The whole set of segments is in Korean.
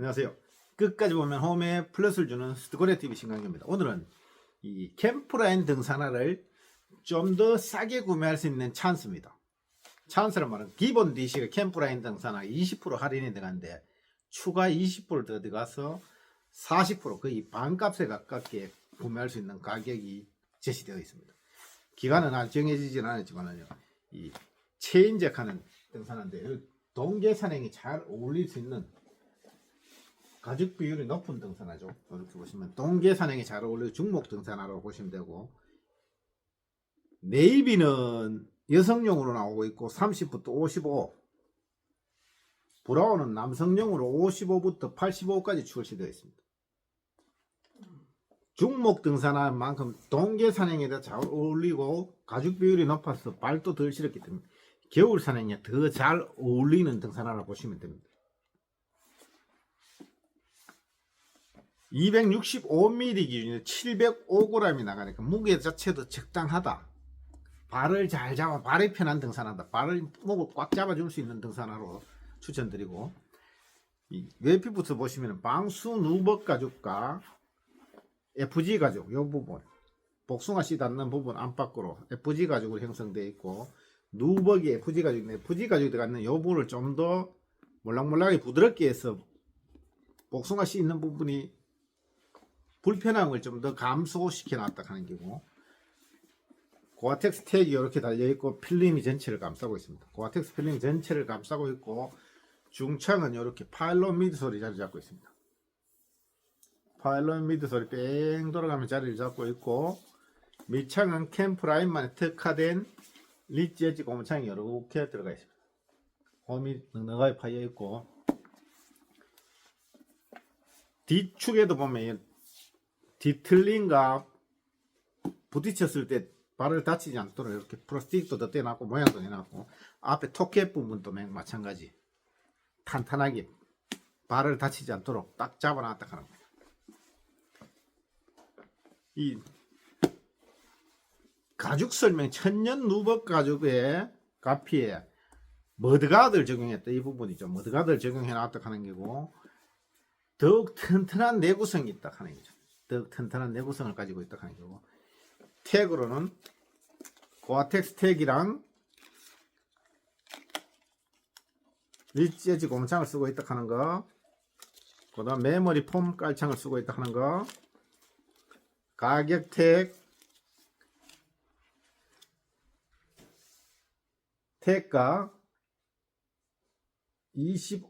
안녕하세요. 끝까지 보면 홈에 플러스를 주는 스트고레 TV 신강입니다. 오늘은 이 캠프라인 등산화를 좀 더 싸게 구매할 수 있는 찬스입니다. 찬스란 말은 기본 DC가 캠프라인 등산화 20% 할인이 들어가는데 추가 20%를 더 들어가서 40% 거의 반값에 가깝게 구매할 수 있는 가격이 제시되어 있습니다. 기간은 아직 정해지진 않았지만요. 이 체인잭하는 등산화인데 동계 산행이 잘 어울릴 수 있는 가죽 비율이 높은 등산화죠. 이렇게 보시면 동계 산행에 잘 어울리는 중목 등산화라고 보시면 되고 네이비는 여성용으로 나오고 있고 30부터 55 브라운은 남성용으로 55부터 85까지 출시되어 있습니다. 중목 등산화인 만큼 동계 산행에다 잘 어울리고 가죽 비율이 높아서 발도 덜 시렸기 때문에 겨울 산행에 더 잘 어울리는 등산화라 보시면 됩니다. 265mm 기준에 705g이 나가니까 무게 자체도 적당하다. 발을 잘 잡아 발이 편한 등산한다. 발을 목을 꽉 잡아줄 수 있는 등산화로 추천드리고 이 웨피부터 보시면 방수 누벅 가죽과 FG 가죽 이 부분 복숭아 씨 닿는 부분 안팎으로 FG 가죽으로 형성되어 있고 누벅이 FG 가죽인데 FG 가죽이 들어가는 이 부분을 좀 더 몰랑몰랑하게 부드럽게 해서 복숭아 씨 있는 부분이 불편함을 좀 더 감소시켜 놨다 하는 기고 고아텍스 택이 이렇게 달려 있고 필름이 전체를 감싸고 있습니다. 고아텍스 필름 전체를 감싸고 있고 중창은 이렇게 파일럿 미드솔이 자리 잡고 있습니다. 파일럿 미드솔이 뺑 돌아가면 자리를 잡고 있고 밑창은 캠프 라인만에 특화된 리치 엣지 고무창이 이렇게 들어가 있습니다. 홈이 넉넉하게 파여 있고 뒤축에도 보면 뒤틀림과 부딪혔을 때 발을 다치지 않도록 이렇게 플라스틱도 덧대놨고 모양도 해놨고 앞에 토켓 부분도 맹 마찬가지 탄탄하게 발을 다치지 않도록 딱 잡아놨다 하는 거예요. 이 가죽 설명 천년 누벅 가죽에 가피에 머드가드를 적용했다 이 부분이죠. 머드가드를 적용해 놨다 하는 게고 더욱 튼튼한 내구성이 있다 하는 거죠. 튼튼한 내구성을 가지고 있다 하는 거고 택으로는 고아텍스 택이랑 리치에지 공창을 쓰고 있다 하는 거, 그 다음 메모리 폼 깔창을 쓰고 있다 하는 거, 가격 택, 택가 20,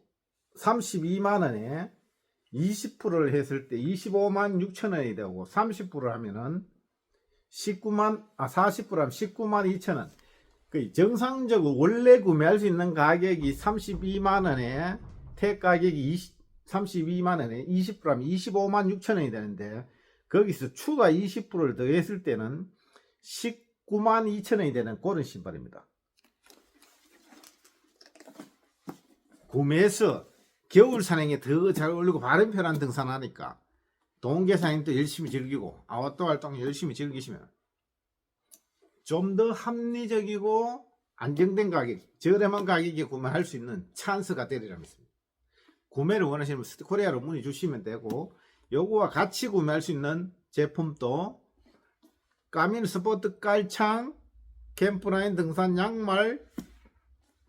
32만 원에 20%를 했을 때 25만 6천 원이 되고 30%를 하면은 19만 아 40% 하면 19만 2천 원. 그 정상적으로 원래 구매할 수 있는 가격이 32만 원에 택 가격이 20, 32만 원에 20% 하면 25만 6천 원이 되는데 거기서 추가 20%를 더했을 때는 19만 2천 원이 되는 그런 신발입니다. 구매해서 겨울 산행에 더 잘 어울리고 발음 편한 등산하니까 동계 산행도 열심히 즐기고 아웃도어 활동 열심히 즐기시면 좀 더 합리적이고 안정된 가격, 저렴한 가격에 구매할 수 있는 찬스가 되리라 믿습니다. 구매를 원하시면 스티코리아로 문의 주시면 되고 요거와 같이 구매할 수 있는 제품도 까민 스포트 깔창, 캠프라인 등산 양말,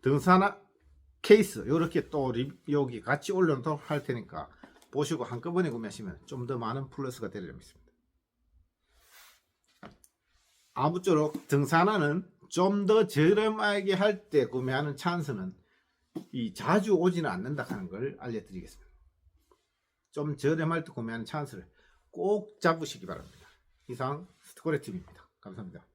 등산 케이스 이렇게 또 리- 여기 같이 올려놓도록 할 테니까 보시고 한꺼번에 구매하시면 좀 더 많은 플러스가 되리라 믿습니다. 아무쪼록 등산화는 좀 더 저렴하게 할 때 구매하는 찬스는 이 자주 오지는 않는다 하는 걸 알려드리겠습니다. 좀 저렴할 때 구매하는 찬스를 꼭 잡으시기 바랍니다. 이상 TV입니다. 감사합니다.